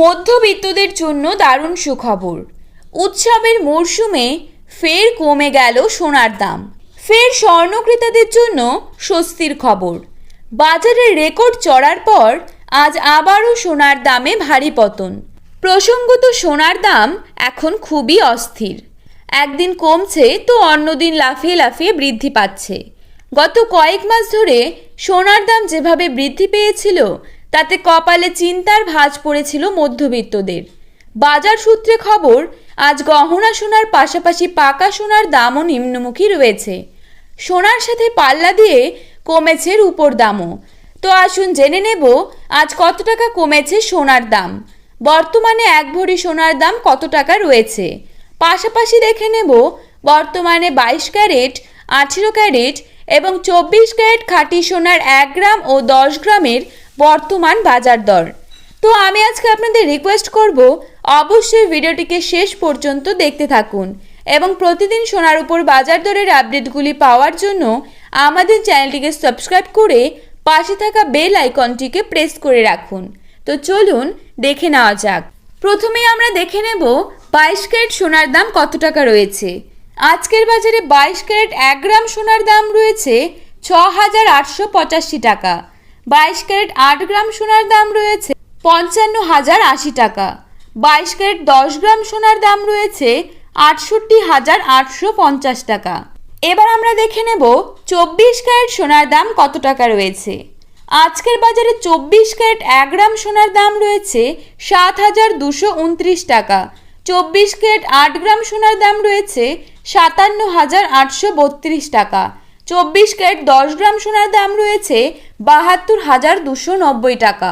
মধ্যবিত্তদের জন্য দারুণ সুখবর। উৎসবের মরশুমে ফের কমে গেল সোনার দাম। ফের স্বর্ণক্রেতাদের জন্য স্বস্তির খবর। বাজারে রেকর্ড চড়ার পর আজ আবারও সোনার দামে ভারী পতন। প্রসঙ্গত সোনার দাম এখন খুবই অস্থির। একদিন কমছে তো অন্যদিন লাফিয়ে লাফিয়ে বৃদ্ধি পাচ্ছে। গত কয়েক মাস ধরে সোনার দাম যেভাবে বৃদ্ধি পেয়েছিল তাতে কপালে চিন্তার ভাঁজ পড়েছিল মধ্যবিত্তদের। বাজার সূত্রে খবর, আজ গহনা সোনার পাশাপাশি পাকা সোনার দামও নিম্নমুখী রয়েছে। সোনার সাথে পাল্লা দিয়ে কমেছে রূপোর দামও। তো আসুন জেনে নেব, আজ কত টাকা কমেছে সোনার দাম? বর্তমানে এক ভরি সোনার দাম কত টাকা রয়েছে? পাশাপাশি দেখে নেব, বর্তমানে বাইশ ক্যারেট, আঠেরো ক্যারেট এবং চব্বিশ ক্যারেট খাঁটি সোনার এক গ্রাম ও দশ গ্রামের বর্তমান বাজার দর। তো আমি আজকে আপনাদের রিকোয়েস্ট করব, অবশ্যই ভিডিওটিকে শেষ পর্যন্ত দেখতে থাকুন এবং প্রতিদিন সোনার উপর বাজার দরের আপডেটগুলি পাওয়ার জন্য আমাদের চ্যানেলটিকে সাবস্ক্রাইব করে পাশে থাকা বেল আইকনটিকে প্রেস করে রাখুন। তো চলুন দেখে নেওয়া যাক। প্রথমেই আমরা দেখে নেব বাইশ ক্যারেট সোনার দাম কত টাকা রয়েছে। আজকের বাজারে বাইশ ক্যারেট এক গ্রাম সোনার দাম রয়েছে ছ হাজার আটশো পঁচাশি টাকা। বাইশ ক্যারেট আট গ্রাম সোনার দাম রয়েছে পঞ্চান্ন হাজার আশি টাকা। বাইশ ক্যারেট দশ গ্রাম সোনার দাম রয়েছে আটষট্টি হাজার আটশো পঞ্চাশ টাকা। এবার আমরা দেখে নেব চব্বিশ ক্যারেট সোনার দাম কত টাকা রয়েছে। আজকের বাজারে চব্বিশ ক্যারেট এক গ্রাম সোনার দাম রয়েছে সাত হাজার দুশো উনত্রিশ টাকা। চব্বিশ ক্যারেট আট গ্রাম সোনার দাম রয়েছে সাতান্ন হাজার আটশো বত্রিশ টাকা। চব্বিশ ক্যারেট দশ গ্রাম সোনার দাম রয়েছে বাহাত্তর হাজার দুশো নব্বই টাকা।